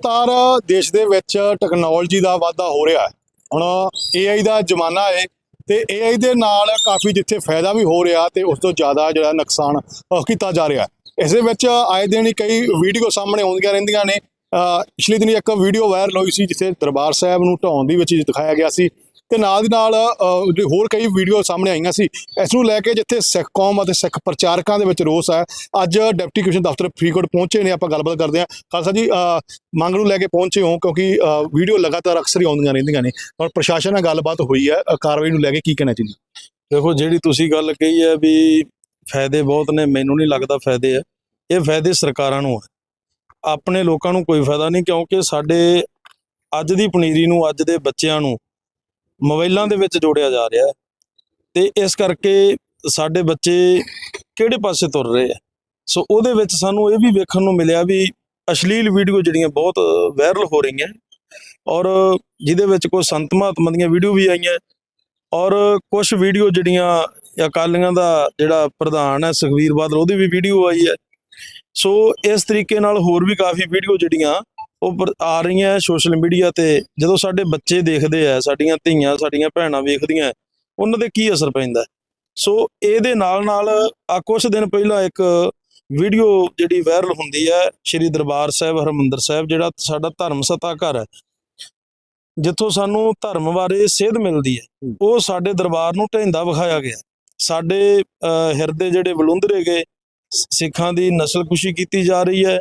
ਲਗਾਤਾਰ ਦੇਸ਼ ਦੇ ਵਿੱਚ ਟੈਕਨੋਲੋਜੀ ਦਾ ਵਾਧਾ ਹੋ ਰਿਹਾ ਹੈ। ਹੁਣ AI ਦਾ ਜ਼ਮਾਨਾ ਹੈ ਤੇ AI ਦੇ ਨਾਲ ਕਾਫੀ ਜਿੱਥੇ ਫਾਇਦਾ ਵੀ ਹੋ ਰਿਹਾ ਤੇ ਉਸ ਤੋਂ ਜ਼ਿਆਦਾ ਜਿਹੜਾ ਨੁਕਸਾਨ ਕੀਤਾ ਜਾ ਰਿਹਾ ਹੈ। ਇਸ ਦੇ ਵਿੱਚ ਆਏ ਦਿਨ ਹੀ ਕਈ ਵੀਡੀਓ ਸਾਹਮਣੇ ਆਉਂਦੀਆਂ ਰਹਿੰਦੀਆਂ ਨੇ। ਪਿਛਲੇ ਦਿਨੀ ਇੱਕ ਵੀਡੀਓ ਵਾਇਰਲ ਹੋਈ ਸੀ ਜਿੱਥੇ ਦਰਬਾਰ ਸਾਹਿਬ ਨੂੰ ਢਾਉਣ ਦੀ ਵਿੱਚ ਦਿਖਾਇਆ ਗਿਆ ਸੀ। ਤੇ ਨਾਲ ਦੀ ਨਾਲ ਜਿਹੜੀ ਹੋਰ ਕਈ ਵੀਡੀਓ ਸਾਹਮਣੇ ਆਈਆਂ ਸੀ, ਇਸ ਨੂੰ ਲੈ ਕੇ ਜਿੱਥੇ ਸਿੱਖ ਕੌਮ ਅਤੇ ਸਿੱਖ ਪ੍ਰਚਾਰਕਾਂ ਦੇ ਵਿੱਚ ਰੋਸ ਹੈ, ਅੱਜ ਡਿਪਟੀ ਕਮਿਸ਼ਨ ਦਫ਼ਤਰ ਫਰੀਦਕੋਟ ਪਹੁੰਚੇ ਨੇ, ਆਪਾਂ ਗੱਲਬਾਤ ਕਰਦੇ ਹਾਂ। ਖਾਲਸਾ ਜੀ ਮੰਗ ਨੂੰ ਲੈ ਕੇ ਪਹੁੰਚੇ ਹੋ, ਕਿਉਂਕਿ ਵੀਡੀਓ ਲਗਾਤਾਰ ਅਕਸਰ ਹੀ ਆਉਂਦੀਆਂ ਰਹਿੰਦੀਆਂ ਨੇ, ਔਰ ਪ੍ਰਸ਼ਾਸਨ ਨਾਲ ਗੱਲਬਾਤ ਹੋਈ ਹੈ ਕਾਰਵਾਈ ਨੂੰ ਲੈ ਕੇ ਕੀ ਕਹਿਣਾ ਚਾਹੀਦਾ? ਦੇਖੋ, ਜਿਹੜੀ ਤੁਸੀਂ ਗੱਲ ਕਹੀ ਹੈ ਵੀ ਫਾਇਦੇ ਬਹੁਤ ਨੇ, ਮੈਨੂੰ ਨਹੀਂ ਲੱਗਦਾ ਫਾਇਦੇ ਆ ਇਹ ਫਾਇਦੇ ਸਰਕਾਰਾਂ ਨੂੰ ਆ ਆਪਣੇ ਲੋਕਾਂ ਨੂੰ ਕੋਈ ਫਾਇਦਾ ਨਹੀਂ, ਕਿਉਂਕਿ ਸਾਡੇ ਅੱਜ ਦੀ ਪਨੀਰੀ ਨੂੰ, ਅੱਜ ਦੇ ਬੱਚਿਆਂ ਨੂੰ ਮੋਬਾਈਲਾਂ ਦੇ ਵਿੱਚ ਜੋੜਿਆ ਜਾ ਰਿਹਾ ਹੈ। ਤੇ ਇਸ ਕਰਕੇ ਸਾਡੇ ਬੱਚੇ ਕਿਹੜੇ ਪਾਸੇ ਤੁਰ ਰਹੇ ਆ ਸੋ ਉਹਦੇ ਵਿੱਚ ਸਾਨੂੰ ਇਹ ਵੀ ਵੇਖਣ ਨੂੰ ਮਿਲਿਆ ਵੀ ਅਸ਼ਲੀਲ ਵੀਡੀਓ ਜਿਹੜੀਆਂ ਬਹੁਤ ਵਾਇਰਲ ਹੋ ਰਹੀਆਂ ਔਰ ਜਿਹਦੇ ਵਿੱਚ ਕੋਈ ਸੰਤ ਮਹਾਤਮਾ ਦੀਆਂ ਵੀਡੀਓ ਵੀ ਆਈਆਂ ਔਰ ਕੁਝ ਵੀਡੀਓ ਜਿਹੜੀਆਂ ਅਕਾਲੀਆਂ ਦਾ ਜਿਹੜਾ ਪ੍ਰਧਾਨ ਹੈ ਸੁਖਵੀਰ ਬਾਦਲ ਉਹਦੀ ਵੀ ਵੀਡੀਓ ਆਈ ਹੈ। ਸੋ ਇਸ ਤਰੀਕੇ ਨਾਲ ਹੋਰ ਵੀ ਕਾਫੀ ਵੀਡੀਓ ਜਿਹੜੀਆਂ ਉਹ ਆ ਰਹੀਆਂ ਸੋਸ਼ਲ ਮੀਡੀਆ ਤੇ। ਜਦੋਂ ਸਾਡੇ ਬੱਚੇ ਦੇਖਦੇ ਆ ਸਾਡੀਆਂ ਧੀਆਂ ਸਾਡੀਆਂ ਭੈਣਾਂ ਵੇਖਦੀਆਂ ਉਹਨਾਂ ਤੇ ਕੀ ਅਸਰ ਪੈਂਦਾ? ਸੋ ਇਹਦੇ ਨਾਲ ਨਾਲ ਆ ਕੁਝ ਦਿਨ ਪਹਿਲਾਂ ਇੱਕ ਵੀਡੀਓ ਜਿਹੜੀ ਵਾਇਰਲ ਹੁੰਦੀ ਹੈ ਸ਼੍ਰੀ ਦਰਬਾਰ ਸਾਹਿਬ ਹਰਮੰਦਰ ਸਾਹਿਬ ਜਿਹੜਾ ਸਾਡਾ ਧਰਮ ਸਤਾ ਘਰ ਹੈ ਜਿੱਥੋਂ ਸਾਨੂੰ ਧਰਮ ਬਾਰੇ ਸੇਧ ਮਿਲਦੀ ਹੈ। ਉਹ ਸਾਡੇ ਦਰਬਾਰ ਨੂੰ ਢਹਿੰਦਾ ਵਿਖਾਇਆ ਗਿਆ ਸਾਡੇ ਹਿਰਦੇ ਜਿਹੜੇ ਬਲੁੰਦਰੇ ਗਏ ਸਿੱਖਾਂ ਦੀ ਨਸਲਕੁਸ਼ੀ ਕੀਤੀ ਜਾ ਰਹੀ ਹੈ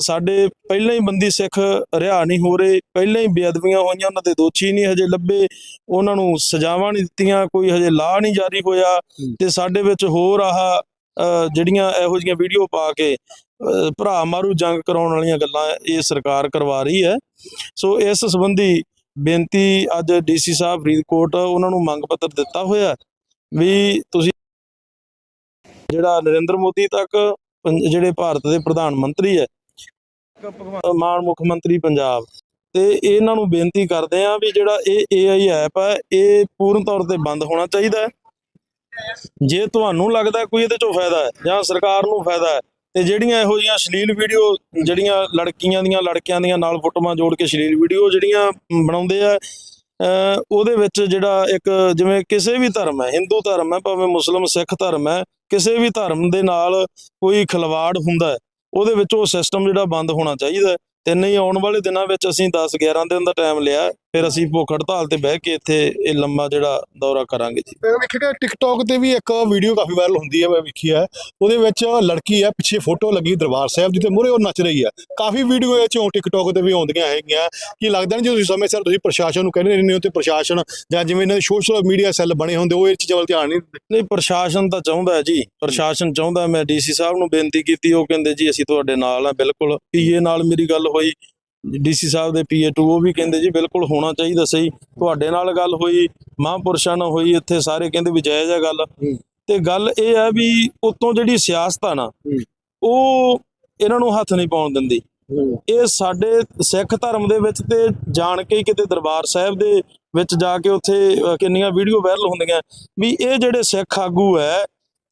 ਸਾਡੇ ਪਹਿਲਾਂ ਹੀ ਬੰਦੀ ਸਿੱਖ ਰਿਹਾ ਨਹੀਂ ਹੋ ਰਹੇ ਪਹਿਲਾਂ ਹੀ ਬੇਅਦਬੀਆਂ ਹੋਈਆਂ ਉਹਨਾਂ ਦੇ ਦੋਸ਼ੀ ਨਹੀਂ ਹਜੇ ਲੱਭੇ ਉਹਨਾਂ ਨੂੰ ਸਜ਼ਾਵਾਂ ਨਹੀਂ ਦਿੱਤੀਆਂ ਕੋਈ ਹਜੇ ਲਾਅ ਨਹੀਂ ਜਾਰੀ ਹੋਇਆ ਤੇ ਸਾਡੇ ਵਿੱਚ ਹੋਰ ਆਹ ਜਿਹੜੀਆਂ ਇਹੋ ਜਿਹੀਆਂ ਵੀਡੀਓ ਪਾ ਕੇ ਭਰਾ ਮਾਰੂ ਜੰਗ ਕਰਾਉਣ ਵਾਲੀਆਂ ਗੱਲਾਂ ਇਹ ਸਰਕਾਰ ਕਰਵਾ ਰਹੀ ਹੈ। ਸੋ ਇਸ ਸੰਬੰਧੀ ਬੇਨਤੀ ਅੱਜ ਡੀਸੀ ਸਾਹਿਬ ਫਰੀਦਕੋਟ ਉਹਨਾਂ ਨੂੰ ਮੰਗ ਪੱਤਰ ਦਿੱਤਾ ਹੋਇਆ ਵੀ ਤੁਸੀਂ ਜਿਹੜਾ ਨਰਿੰਦਰ ਮੋਦੀ ਤੱਕ ਜਿਹੜੇ ਭਾਰਤ ਦੇ ਪ੍ਰਧਾਨ ਮੰਤਰੀ ਹੈ ਮਾਨ ਮੁੱਖ ਮੰਤਰੀ ਪੰਜਾਬ। ਤੇ ਇਹਨਾਂ ਨੂੰ ਬੇਨਤੀ ਕਰਦੇ ਆ ਵੀ ਜਿਹੜਾ ਇਹ AI ਐਪ ਹੈ ਇਹ ਪੂਰਨ ਤੌਰ ਤੇ ਬੰਦ ਹੋਣਾ ਚਾਹੀਦਾ ਹੈ। ਜੇ ਤੁਹਾਨੂੰ ਲੱਗਦਾ ਕੋਈ ਇਹਦੇ ਚੋਂ ਫਾਇਦਾ ਹੈ ਜਾਂ ਸਰਕਾਰ ਨੂੰ ਫਾਇਦਾ ਹੈ, ਤੇ ਜਿਹੜੀਆਂ ਇਹੋ ਜਿਹੀਆਂ ਸ਼ਲੀਲ ਵੀਡੀਓ ਜਿਹੜੀਆਂ ਲੜਕੀਆਂ ਦੀਆਂ, ਲੜਕਿਆਂ ਦੀਆਂ ਨਾਲ ਫੋਟੋਆਂ ਜੋੜ ਕੇ ਸ਼ਲੀਲ ਵੀਡੀਓ ਜਿਹੜੀਆਂ ਬਣਾਉਂਦੇ ਆ, ਅਹ ਉਹਦੇ ਵਿੱਚ ਜਿਹੜਾ ਇੱਕ ਜਿਵੇਂ ਕਿਸੇ ਵੀ ਧਰਮ ਹੈ, ਹਿੰਦੂ ਧਰਮ ਹੈ, ਭਾਵੇਂ ਮੁਸਲਮ, ਸਿੱਖ ਧਰਮ ਹੈ, ਕਿਸੇ ਵੀ ਧਰਮ ਦੇ ਨਾਲ ਕੋਈ ਖਿਲਵਾੜ ਹੁੰਦਾ ਹੈ ਉਹਦੇ ਵਿੱਚ ਉਹ ਸਿਸਟਮ ਜਿਹੜਾ ਬੰਦ ਹੋਣਾ ਚਾਹੀਦਾ ਤੇ ਨਹੀਂ ਆਉਣ ਵਾਲੇ ਦਿਨਾਂ ਵਿੱਚ ਅਸੀਂ 10 11 ਦਿਨ ਦਾ ਟਾਈਮ ਲਿਆ ਫਿਰ ਅਸੀਂ ਭੁੱਖ ਹੜਤਾਲ ਤੇ ਬਹਿ ਕੇ ਇੱਥੇ ਇਹ ਲੰਮਾ ਜਿਹੜਾ ਦੌਰਾ ਕਰਾਂਗੇ ਜੀ। ਮੈਂ ਵੇਖਿਆ ਟਿਕਟੌਕ ਤੇ ਵੀ ਇੱਕ ਵੀਡੀਓ ਕਾਫੀ ਵਾਇਰਲ ਹੁੰਦੀ ਹੈ ਮੈਂ ਵੇਖੀ ਹੈ। ਉਹਦੇ ਵਿੱਚ ਲੜਕੀ ਹੈ ਪਿੱਛੇ ਫੋਟੋ ਲੱਗੀ ਦਰਬਾਰ ਸਾਹਿਬ ਜਿੱਥੇ ਮੂਹਰੇ ਉਹ ਨੱਚ ਰਹੀ ਹੈ। ਕਾਫੀ ਵੀਡੀਓ ਇਹ ਚੋਂ ਟਿਕਟੌਕ ਤੇ ਵੀ ਆਉਂਦੀਆਂ ਹੈਗੀਆਂ। ਕੀ ਲੱਗਦਾ ਨਹੀਂ ਜੇ ਤੁਸੀਂ ਸਮੇਂ ਸਿਰ ਤੁਸੀਂ ਪ੍ਰਸ਼ਾਸਨ ਨੂੰ ਕਹਿੰਦੇ ਰਹਿੰਦੇ ਹੋ ਤੇ ਪ੍ਰਸ਼ਾਸਨ ਜਾਂ ਜਿਵੇਂ ਇਹਨਾਂ ਦੇ ਸੋਸ਼ਲ ਮੀਡੀਆ ਸੈੱਲ ਬਣੇ ਹੁੰਦੇ ਉਹ ਇਹ ਚੀਜ਼ਾਂ ਵੱਲ ਧਿਆਨ ਨਹੀਂ ਦਿੰਦੇ? ਨਹੀਂ ਪ੍ਰਸ਼ਾਸਨ ਤਾਂ ਚਾਹੁੰਦਾ ਹੈ ਜੀ। ਪ੍ਰਸ਼ਾਸਨ ਚਾਹੁੰਦਾ ਮੈਂ ਡੀਸੀ ਸਾਹਿਬ ਨੂੰ ਬੇਨਤੀ ਕੀਤੀ ਉਹ ਕਹਿੰਦੇ ਜੀ ਅਸੀਂ ਤੁਹਾਡੇ ਨਾਲ ਆ ਬਿਲਕੁਲ। ਪੀਏ ਨਾਲ ਮੇਰੀ ਗੱਲ ਹੋਈ। ਡੀਸੀ ਸਾਹਿਬ ਦੇ ਪੀਏ 2 ਉਹ ਵੀ ਕਹਿੰਦੇ ਜੀ ਬਿਲਕੁਲ ਹੋਣਾ ਚਾਹੀਦਾ ਸਹੀ। ਤੁਹਾਡੇ ਨਾਲ ਗੱਲ ਹੋਈ ਮਹਾਂਪੁਰਸ਼ਾਂ ਨਾਲ ਹੋਈ ਇੱਥੇ ਸਾਰੇ ਕਹਿੰਦੇ ਵੀ ਜਾਇਜ਼ ਹੈ ਗੱਲ। ਤੇ ਗੱਲ ਇਹ ਹੈ ਵੀ ਉਤੋਂ ਜਿਹੜੀ ਸਿਆਸਤ ਆ ਨਾ ਉਹ ਇਹਨਾਂ ਨੂੰ ਹੱਥ ਨਹੀਂ ਪਾਉਣ ਦਿੰਦੀ। ਇਹ ਸਾਡੇ ਸਿੱਖ ਧਰਮ ਦੇ ਵਿੱਚ ਤੇ ਜਾਣ ਕੇ ਕਿਤੇ ਦਰਬਾਰ ਸਾਹਿਬ ਦੇ ਵਿੱਚ ਜਾ ਕੇ ਉੱਥੇ ਕਿੰਨੀਆਂ ਵੀਡੀਓ ਵਾਇਰਲ ਹੁੰਦੀਆਂ ਵੀ ਇਹ ਜਿਹੜੇ ਸਿੱਖ ਆਗੂ ਹੈ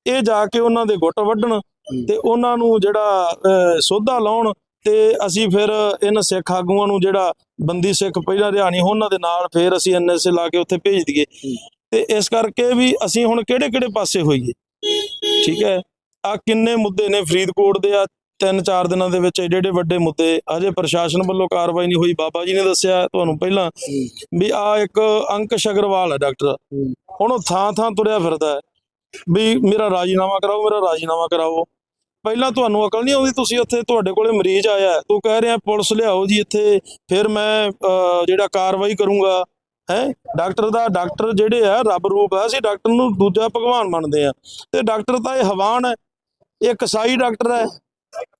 ਇਹ ਜਾ ਕੇ ਉਹਨਾਂ ਦੇ ਗੁੱਟ ਵੱਢਣ ਤੇ ਉਹਨਾਂ ਨੂੰ ਜਿਹੜਾ ਸੋਧਾ ਲਾਉਣ ਤੇ ਅਸੀਂ ਫਿਰ ਇਹਨਾਂ ਸਿੱਖ ਆਗੂਆਂ ਨੂੰ ਜਿਹੜਾ ਬੰਦੀ ਸਿੱਖ ਪਹਿਲਾਂ ਰਿਹਾ ਉਹਨਾਂ ਦੇ ਨਾਲ ਫਿਰ ਅਸੀਂ ਐਨਐਸਏ ਲਾ ਕੇ ਉੱਥੇ ਭੇਜ ਦਈਏ। ਤੇ ਇਸ ਕਰਕੇ ਵੀ ਅਸੀਂ ਹੁਣ ਕਿਹੜੇ ਕਿਹੜੇ ਪਾਸੇ ਹੋਈਏ? ਠੀਕ ਹੈ। ਆ ਕਿੰਨੇ ਮੁੱਦੇ ਨੇ ਫਰੀਦਕੋਟ ਦੇ ਆ ਤਿੰਨ ਚਾਰ ਦਿਨਾਂ ਦੇ ਵਿੱਚ ਏਡੇ ਏਡੇ ਵੱਡੇ ਮੁੱਦੇ ਅਜੇ ਪ੍ਰਸ਼ਾਸਨ ਵੱਲੋਂ ਕਾਰਵਾਈ ਨਹੀਂ ਹੋਈ। ਬਾਬਾ ਜੀ ਨੇ ਦੱਸਿਆ ਤੁਹਾਨੂੰ ਪਹਿਲਾਂ ਵੀ ਆ ਇੱਕ ਅੰਕਸ਼ ਅਗਰਵਾਲ ਹੈ ਡਾਕਟਰ। ਹੁਣ ਉਹ ਥਾਂ ਥਾਂ ਤੁਰਿਆ ਫਿਰਦਾ ਹੈ। ਵੀ ਮੇਰਾ ਰਾਜੀਨਾਮਾ ਕਰਾਓ, ਮੇਰਾ ਰਾਜੀਨਾਮਾ ਕਰਾਓ। ਪਹਿਲਾਂ ਤੁਹਾਨੂੰ ਅਕਲ ਨਹੀਂ ਆਉਂਦੀ ਤੁਸੀਂ ਉੱਥੇ ਤੁਹਾਡੇ ਕੋਲੇ ਮਰੀਜ਼ ਆਇਆ ਤੂੰ ਕਹਿ ਰਿਹਾ ਪੁਲਿਸ ਲਿਆਓ ਜੀ ਇੱਥੇ ਫਿਰ ਮੈਂ ਜਿਹੜਾ ਕਾਰਵਾਈ ਕਰੂੰਗਾ ਹੈ? ਡਾਕਟਰ ਦਾ ਡਾਕਟਰ ਜਿਹੜੇ ਆ ਰੱਬ ਰੂਪ ਹੈ ਅਸੀਂ ਡਾਕਟਰ ਨੂੰ ਦੂਜਾ ਭਗਵਾਨ ਮੰਨਦੇ ਆ। ਤੇ ਡਾਕਟਰ ਤਾਂ ਇਹ ਹਵਾਨ ਹੈ ਇਹ ਕਸਾਈ ਡਾਕਟਰ ਹੈ।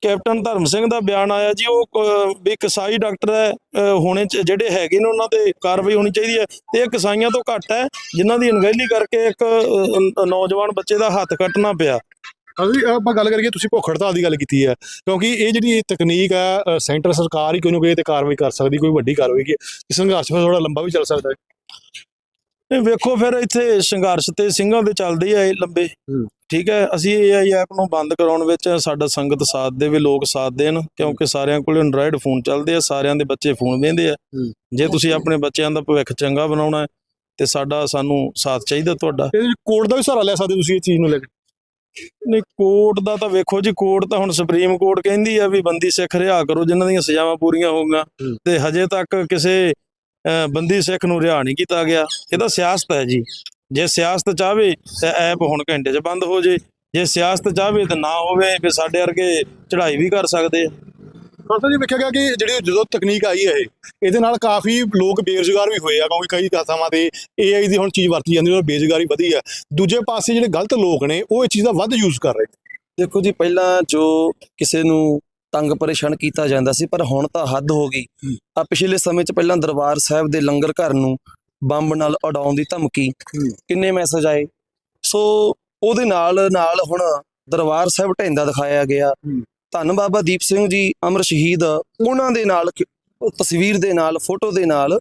ਕੈਪਟਨ ਧਰਮ ਸਿੰਘ ਦਾ ਬਿਆਨ ਆਇਆ ਜੀ ਉਹ ਅਹ, ਵੀ ਕਸਾਈ ਡਾਕਟਰ ਹੈ ਹੋਣੇ ਚ- ਜਿਹੜੇ ਹੈਗੇ ਨੇ ਉਹਨਾਂ ਤੇ ਕਾਰਵਾਈ ਹੋਣੀ ਚਾਹੀਦੀ ਹੈ। ਤੇ ਇਹ ਕਸਾਈਆਂ ਤੋਂ ਘੱਟ ਹੈ ਜਿਨ੍ਹਾਂ ਦੀ ਅਣਗਹਿਲੀ ਕਰਕੇ ਇੱਕ ਨੌਜਵਾਨ ਬੱਚੇ ਦਾ ਹੱਥ ਕੱਟਣਾ ਪਿਆ। ਅਸੀਂ ਆਪਾਂ ਗੱਲ ਕਰੀਏ ਤੁਸੀਂ ਭੁੱਖ ਹੜਤਾਲ ਦੀ ਗੱਲ ਕੀਤੀ ਹੈ ਕਿਉਂਕਿ ਇਹ ਜਿਹੜੀ ਤਕਨੀਕ ਹੈ ਸੈਂਟਰ ਸਰਕਾਰ ਹੀ ਕੋਈ ਨਾ ਕੋਈ ਇਹ ਤੇ ਕਾਰਵਾਈ ਕਰ ਸਕਦੀ ਕੋਈ ਵੱਡੀ ਕਾਰਵਾਈ ਕੀ ਇਹ ਸੰਘਰਸ਼ ਫਿਰ ਥੋੜਾ ਲੰਬਾ ਵੀ ਚੱਲ ਸਕਦਾ ਹੈ। ਨਹੀਂ ਵੇਖੋ ਫਿਰ ਇੱਥੇ ਸੰਘਰਸ਼ ਤੇ ਸਿੰਘਾਂ ਦੇ ਚੱਲਦੇ ਆ ਇਹ ਲੰਬੇ ਠੀਕ ਹੈ ਅਸੀਂ AI ਐਪ ਨੂੰ ਬੰਦ ਕਰਾਉਣ ਵਿੱਚ ਸਾਡਾ ਸੰਗਤ ਸਾਥ ਦੇਵੇ ਲੋਕ ਸਾਥ ਦੇਣ ਕਿਉਂਕਿ ਸਾਰਿਆਂ ਕੋਲ ਐਂਡਰਾਇਡ ਫੋਨ ਚੱਲਦੇ ਆ ਸਾਰਿਆਂ ਦੇ ਬੱਚੇ ਫੋਨ ਵੇਂਦੇ ਆ। ਜੇ ਤੁਸੀਂ ਆਪਣੇ ਬੱਚਿਆਂ ਦਾ ਭਵਿੱਖ ਚੰਗਾ ਬਣਾਉਣਾ ਹੈ ਤੇ ਸਾਡਾ ਸਾਨੂੰ ਸਾਥ ਚਾਹੀਦਾ ਤੁਹਾਡਾ। ਕੋਰਟ ਦਾ ਵੀ ਸਹਾਰਾ ਲੈ ਸਕਦੇ ਤੁਸੀਂ ਇਹ ਚੀਜ਼ ਨੂੰ ਲੈ ਕੇ। ਨਹੀਂ ਕੋਰਟ ਦਾ ਤਾਂ ਵੇਖੋ ਜੀ ਕੋਰਟ ਤਾਂ ਹੁਣ ਸੁਪਰੀਮ ਕੋਰਟ ਕਹਿੰਦੀ ਆ ਵੀ ਬੰਦੀ ਸਿੱਖ ਰਿਹਾ ਕਰੋ ਜਿਨ੍ਹਾਂ ਦੀਆਂ ਸਜ਼ਾਵਾਂ ਪੂਰੀਆਂ ਹੋ। ਗਈਆਂ। ਤੇ ਹਜੇ ਤੱਕ ਕਿਸੇ ਬੰਦੀ ਸਿੱਖ ਨੂੰ ਰਿਹਾ ਨਹੀਂ ਕੀਤਾ ਗਿਆ। ਇਹ ਤਾਂ ਸਿਆਸਤ ਹੈ ਜੀ। ਜੇ ਸਿਆਸਤ ਚਾਹਵੇ ਤਾਂ ਐਪ ਹੁਣ ਘੰਟੇ 'ਚ ਬੰਦ ਹੋ ਜੇ। ਜੇ ਸਿਆਸਤ ਚਾਹਵੇ ਤਾਂ ਨਾ ਹੋਵੇ ਵੀ ਸਾਡੇ ਵਰਗੇ ਚੜ੍ਹਾਈ ਵੀ ਕਰ ਸਕਦੇ ਆ। ਖਾਲਸਾ ਜੀ ਵੇਖਿਆ ਗਿਆ ਕਿ ਜਿਹੜੀ ਜਦੋਂ ਤਕਨੀਕ ਆਈ ਹੈ ਇਹ ਇਹਦੇ ਨਾਲ ਕਾਫੀ ਲੋਕ ਬੇਰੁਜ਼ਗਾਰ ਵੀ ਹੋਏ ਆ ਕਿਉਂਕਿ ਕਈ ਥਾਵਾਂ ਤੇ AI ਦੀ ਹੁਣ ਚੀਜ਼ ਵਰਤੀ ਜਾਂਦੀ ਹੈ ਬੇਰੁਜ਼ਗਾਰੀ ਵਧੀ ਆ ਦੂਜੇ ਪਾਸੇ ਜਿਹੜੇ ਗਲਤ ਲੋਕ ਨੇ ਉਹ ਇਹ ਚੀਜ਼ ਦਾ ਵੱਧ ਯੂਜ਼ ਕਰ ਰਹੇ ਦੇਖੋ ਜੀ ਪਹਿਲਾਂ ਜੋ ਕਿਸੇ ਨੂੰ ਤੰਗ ਪਰੇਸ਼ਾਨ ਕੀਤਾ ਜਾਂਦਾ ਸੀ ਪਰ ਹੁਣ ਤਾਂ ਹੱਦ ਹੋ ਗਈ ਹੂੰ। ਆ ਪਿਛਲੇ ਸਮੇਂ 'ਚ ਪਹਿਲਾਂ ਦਰਬਾਰ ਸਾਹਿਬ ਦੇ ਲੰਗਰ ਘਰ ਨੂੰ ਬੰਬ ਨਾਲ ਉਡਾਉਣ ਦੀ ਧਮਕੀ ਹੂੰ। ਕਿੰਨੇ ਮੈਸੇਜ ਆਏ ਸੋ ਉਹਦੇ ਨਾਲ ਨਾਲ ਹੁਣ ਦਰਬਾਰ ਸਾਹਿਬ ਢੈਂਦਾ ਦਿਖਾਇਆ ਗਿਆ ਹੂੰ। ਧੰਨ ਬਾਬਾ ਦੀਪ ਸਿੰਘ ਜੀ ਅਮਰ ਸ਼ਹੀਦ, ਉਹਨਾਂ ਦੇ ਨਾਲ ਤਸਵੀਰ ਦੇ ਨਾਲ, ਫੋਟੋ ਦੇ ਨਾਲ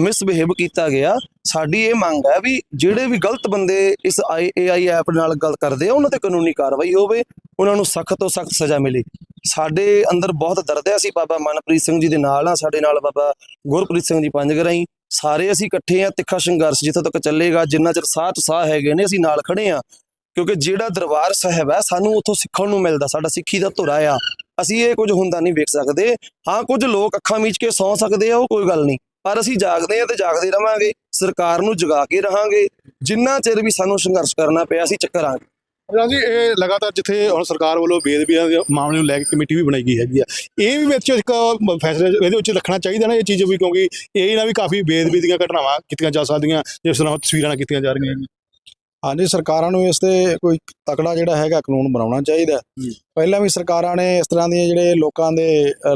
ਮਿਸਬਿਹੇਵ ਕੀਤਾ ਗਿਆ। ਸਾਡੀ ਇਹ ਮੰਗ ਹੈ ਵੀ ਜਿਹੜੇ ਵੀ ਗਲਤ ਬੰਦੇ ਇਸ AI ਐਪ ਨਾਲ ਗੱਲ ਕਰਦੇ ਆ, ਉਹਨਾਂ ਤੇ ਕਾਨੂੰਨੀ ਕਾਰਵਾਈ ਹੋਵੇ, ਉਹਨਾਂ ਨੂੰ ਸਖਤ ਤੋਂ ਸਖਤ ਸਜ਼ਾ ਮਿਲੇ। ਸਾਡੇ ਅੰਦਰ ਬਹੁਤ ਦਰਦ ਹੈ, ਅਸੀਂ ਬਾਬਾ ਮਨਪ੍ਰੀਤ ਸਿੰਘ ਜੀ ਦੇ ਨਾਲ ਆ ਸਾਡੇ ਨਾਲ ਬਾਬਾ ਗੁਰਪ੍ਰੀਤ ਸਿੰਘ ਜੀ ਪੰਜਗਰਾਈ ਸਾਰੇ ਅਸੀਂ ਇਕੱਠੇ ਆ ਤਿੱਖਾ ਸੰਘਰਸ਼ ਜਿੱਥੇ ਤੱਕ ਚੱਲੇਗਾ, ਜਿੰਨਾ ਚਿਰ ਸਾਹ ਚ ਸਾਹ ਹੈਗੇ ਨੇ, ਅਸੀਂ ਨਾਲ ਖੜੇ ਆ ਕਿਉਂਕਿ ਜਿਹੜਾ ਦਰਬਾਰ ਸਾਹਿਬ ਹੈ, ਸਾਨੂੰ ਉੱਥੋਂ ਸਿੱਖਣ ਨੂੰ ਮਿਲਦਾ, ਸਾਡਾ ਸਿੱਖੀ ਦਾ ਧੁਰਾ ਆ। ਅਸੀਂ ਇਹ ਕੁਝ ਹੁੰਦਾ ਨਹੀਂ ਵੇਖ ਸਕਦੇ। ਹਾਂ, ਕੁਝ ਲੋਕ ਅੱਖਾਂ ਮੀਚ ਕੇ ਸੌਂ ਸਕਦੇ ਆ, ਉਹ ਕੋਈ ਗੱਲ ਨਹੀਂ। ਪਰ ਅਸੀਂ ਜਾਗਦੇ ਆ ਤੇ ਜਾਗਦੇ ਰਵਾਂਗੇ। ਸਰਕਾਰ ਨੂੰ ਜਗਾ ਕੇ ਰਹਾਂਗੇ। ਜਿੰਨਾ ਚਿਰ ਵੀ ਸਾਨੂੰ ਸੰਘਰਸ਼ ਕਰਨਾ ਪਿਆ, ਅਸੀਂ ਚੱਕਰਾਂਗੇ ਰਾਜੀ ਇਹ ਲਗਾਤਾਰ ਜਿੱਥੇ ਹੁਣ ਸਰਕਾਰ ਵੱਲੋਂ ਬੇਦਬੀਆਂ ਦੇ ਮਾਮਲੇ ਨੂੰ ਲੈ ਕੇ ਕਮੇਟੀ ਵੀ ਬਣਾਈ ਗਈ ਹੈਗੀ ਆ। ਇਹ ਵੀ ਵਿੱਚ ਇੱਕ ਫੈਸਲੇ ਇਹਦੇ ਵਿੱਚ ਰੱਖਣਾ ਚਾਹੀਦਾ ਨਾ ਇਹ ਚੀਜ਼ ਵੀ, ਕਿਉਂਕਿ ਇਹ ਨਾ ਵੀ ਕਾਫੀ ਬੇਦਬੀ ਦੀਆਂ ਘਟਨਾਵਾਂ ਕੀਤੀਆਂ ਜਾ ਸਕਦੀਆਂ, ਜਿਸ ਤਰ੍ਹਾਂ ਤਸਵੀਰਾਂ ਕੀਤੀਆਂ ਜਾ ਰਹੀਆਂ। ਨੇ ਹਾਂਜੀ ਸਰਕਾਰਾਂ ਨੂੰ ਇਸ ਤੇ ਕੋਈ ਤਕੜਾ ਜਿਹੜਾ ਹੈਗਾ ਕਾਨੂੰਨ ਬਣਾਉਣਾ ਚਾਹੀਦਾ। ਪਹਿਲਾਂ ਵੀ ਸਰਕਾਰਾਂ ਨੇ ਇਸ ਤਰ੍ਹਾਂ ਦੀਆਂ ਜਿਹੜੇ ਲੋਕਾਂ ਦੇ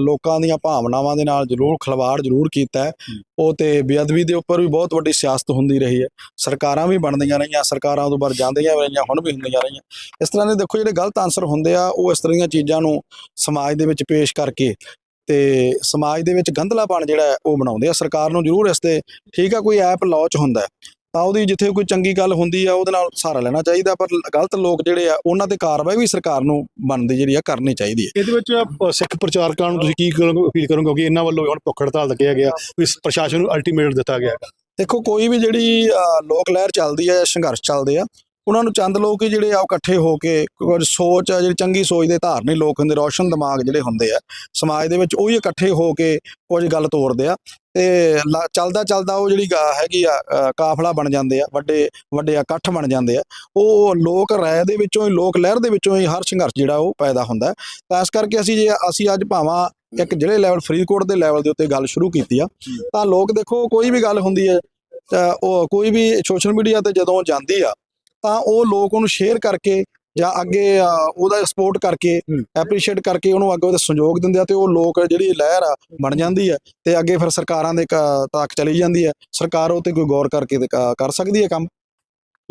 ਲੋਕਾਂ ਦੀਆਂ ਭਾਵਨਾਵਾਂ ਦੇ ਨਾਲ ਜ਼ਰੂਰ ਖਿਲਵਾੜ ਜ਼ਰੂਰ ਕੀਤਾ। ਉਹ ਤੇ ਬੇਅਦਬੀ ਦੇ ਉੱਪਰ ਵੀ ਬਹੁਤ ਵੱਡੀ ਸਿਆਸਤ ਹੁੰਦੀ ਰਹੀ ਹੈ। ਸਰਕਾਰਾਂ ਵੀ ਬਣਦੀਆਂ ਰਹੀਆਂ ਸਰਕਾਰਾਂ ਉਦੋਂ ਬਾਅਦ ਜਾਂਦੀਆਂ ਰਹੀਆਂ ਹੁਣ ਵੀ ਹੁੰਦੀਆਂ ਰਹੀਆਂ। ਇਸ ਤਰ੍ਹਾਂ ਦੇ ਦੇਖੋ ਜਿਹੜੇ ਗਲਤ ਆਨਸਰ ਹੁੰਦੇ ਆ ਉਹ ਇਸ ਤਰ੍ਹਾਂ ਦੀਆਂ ਚੀਜ਼ਾਂ ਨੂੰ ਸਮਾਜ ਦੇ ਵਿੱਚ ਪੇਸ਼ ਕਰਕੇ ਤੇ ਸਮਾਜ ਦੇ ਵਿੱਚ ਗੰਧਲਾਪਣ ਜਿਹੜਾ ਉਹ ਬਣਾਉਂਦੇ ਆ। ਸਰਕਾਰ ਨੂੰ ਜ਼ਰੂਰ ਇਸ ਤੇ ਠੀਕ ਆ ਕੋਈ ਐਪ ਲਾਂਚ ਹੁੰਦਾ ਤਾਂ ਉਹਦੀ ਜਿੱਥੇ ਕੋਈ ਚੰਗੀ ਗੱਲ ਹੁੰਦੀ ਆ ਉਹਦੇ ਨਾਲ ਸਹਾਰਾ ਲੈਣਾ ਚਾਹੀਦਾ ਪਰ ਗਲਤ ਲੋਕ ਜਿਹੜੇ ਆ ਉਹਨਾਂ ਤੇ ਕਾਰਵਾਈ ਵੀ ਸਰਕਾਰ ਨੂੰ ਬਣਦੀ ਜਿਹੜੀ ਆ ਕਰਨੀ ਚਾਹੀਦੀ ਹੈ। ਇਹਦੇ ਵਿੱਚ ਸਿੱਖ ਪ੍ਰਚਾਰਕਾਂ ਨੂੰ ਤੁਸੀਂ ਕੀ ਅਪੀਲ ਕਰੋਗੇ ਕਿਉਂਕਿ ਇਹਨਾਂ ਵੱਲੋਂ ਹੁਣ ਭੁੱਖ ਹੜਤਾਲ ਲੱਗਿਆ ਗਿਆ ਵੀ ਪ੍ਰਸ਼ਾਸਨ ਨੂੰ ਅਲਟੀਮੇਟ ਦਿੱਤਾ ਗਿਆ। ਦੇਖੋ ਕੋਈ ਵੀ ਜਿਹੜੀ ਲੋਕ ਲਹਿਰ ਚੱਲਦੀ ਹੈ ਸੰਘਰਸ਼ ਚੱਲਦੇ ਆ ਉਹਨਾਂ ਨੂੰ ਚੰਦ ਲੋਕ ਹੀ ਜਿਹੜੇ ਆ ਉਹ ਇਕੱਠੇ ਹੋ ਕੇ ਕੁਝ ਸੋਚ ਆ, ਜਿਹੜੀ ਚੰਗੀ ਸੋਚ ਦੇ ਧਾਰਨੀ ਲੋਕ ਹੁੰਦੇ, ਰੋਸ਼ਨ ਦਿਮਾਗ ਜਿਹੜੇ ਹੁੰਦੇ ਆ, ਸਮਾਜ ਦੇ ਵਿੱਚ ਉਹੀ ਇਕੱਠੇ ਹੋ ਕੇ ਕੁਝ ਗੱਲ ਤੋਰਦੇ ਆ ਤੇ ਲ- ਚੱਲਦਾ ਚੱਲਦਾ ਉਹ ਜਿਹੜੀ ਗਾ- ਹੈਗੀ ਆ ਕਾਫਲਾ ਬਣ ਜਾਂਦੇ ਆ, ਵੱਡੇ ਵੱਡੇ ਇਕੱਠ ਬਣ ਜਾਂਦੇ ਆ, ਉਹ ਲੋਕ ਰਾਏ ਦੇ ਵਿੱਚੋਂ ਹੀ, ਲੋਕ ਲਹਿਰ ਦੇ ਵਿੱਚੋਂ ਹੀ ਹਰ ਸੰਘਰਸ਼ ਜਿਹੜਾ ਉਹ ਪੈਦਾ ਹੁੰਦਾ ਤਾਂ ਇਸ ਕਰਕੇ ਅਸੀਂ ਜੇ, ਅਸੀਂ ਅੱਜ ਭਾਵਾਂ ਇੱਕ ਜਿਹੜੇ ਲੈਵਲ ਫਰੀਦਕੋਟ ਦੇ ਲੈਵਲ ਦੇ ਉੱਤੇ ਗੱਲ ਸ਼ੁਰੂ ਕੀਤੀ ਆ, ਤਾਂ ਲੋਕ ਦੇਖੋ ਕੋਈ ਵੀ ਗੱਲ ਹੁੰਦੀ ਹੈ ਉਹ ਕੋਈ ਵੀ ਸੋਸ਼ਲ ਮੀਡੀਆ ਤੇ ਜਦੋਂ ਜਾਂਦੀ ਆ ਤਾਂ ਉਹ ਲੋਕ ਉਹਨੂੰ ਸ਼ੇਅਰ ਕਰਕੇ ਜਾਂ ਅੱਗੇ ਉਹਦਾ ਸਪੋਰਟ ਕਰਕੇ। ਐਪਰੀਸ਼ੀਏਟ ਕਰਕੇ ਉਹਨੂੰ ਅੱਗੇ ਉਹਦੇ ਸੰਯੋਗ ਦਿੰਦੇ ਆ ਤੇ ਉਹ ਲੋਕ ਜਿਹੜੀ ਲਹਿਰ ਆ ਬਣ ਜਾਂਦੀ ਹੈ ਤੇ ਅੱਗੇ ਫਿਰ ਸਰਕਾਰਾਂ ਦੇ ਤੱਕ ਚਲੀ ਜਾਂਦੀ ਹੈ ਸਰਕਾਰ ਉਹ ਤੇ ਕੋਈ ਗੌਰ ਕਰਕੇ ਕਰ ਸਕਦੀ ਹੈ ਕੰਮ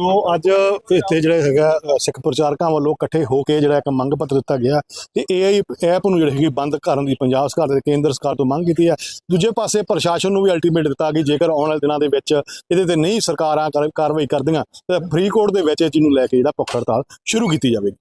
ਤੋਂ ਅੱਜ ਇੱਥੇ ਜਿਹੜੇ ਹੈਗਾ ਸਿੱਖ ਪ੍ਰਚਾਰਕਾਂ ਵੱਲੋਂ ਇਕੱਠੇ ਹੋ ਕੇ ਜਿਹੜਾ ਇੱਕ ਮੰਗ ਪੱਤਰ ਦਿੱਤਾ ਗਿਆ ਤੇ AI ਐਪ ਨੂੰ ਜਿਹੜੀ ਹੈਗੀ ਬੰਦ ਕਰਨ ਦੀ ਪੰਜਾਬ ਸਰਕਾਰ ਤੇ ਕੇਂਦਰ ਸਰਕਾਰ ਤੋਂ ਮੰਗ ਕੀਤੀ ਹੈ। ਦੂਜੇ ਪਾਸੇ ਪ੍ਰਸ਼ਾਸਨ ਨੂੰ ਵੀ ਅਲਟੀਮੇਟ ਦਿੱਤਾ ਕਿ ਜੇਕਰ ਆਉਣ ਵਾਲੇ ਦਿਨਾਂ ਦੇ ਵਿੱਚ ਇਹਦੇ ਤੇ ਨਹੀਂ ਸਰਕਾਰਾਂ ਕਾਰ- ਕਾਰਵਾਈ ਕਰਦੀਆਂ, ਤਾਂ ਫਰੀਦਕੋਟ ਦੇ ਵਿੱਚ ਇਹ ਚੀਜ਼ ਨੂੰ ਲੈ ਕੇ ਜਿਹੜਾ ਭੁੱਖ ਹੜਤਾਲ ਸ਼ੁਰੂ ਕੀਤੀ ਜਾਵੇਗੀ।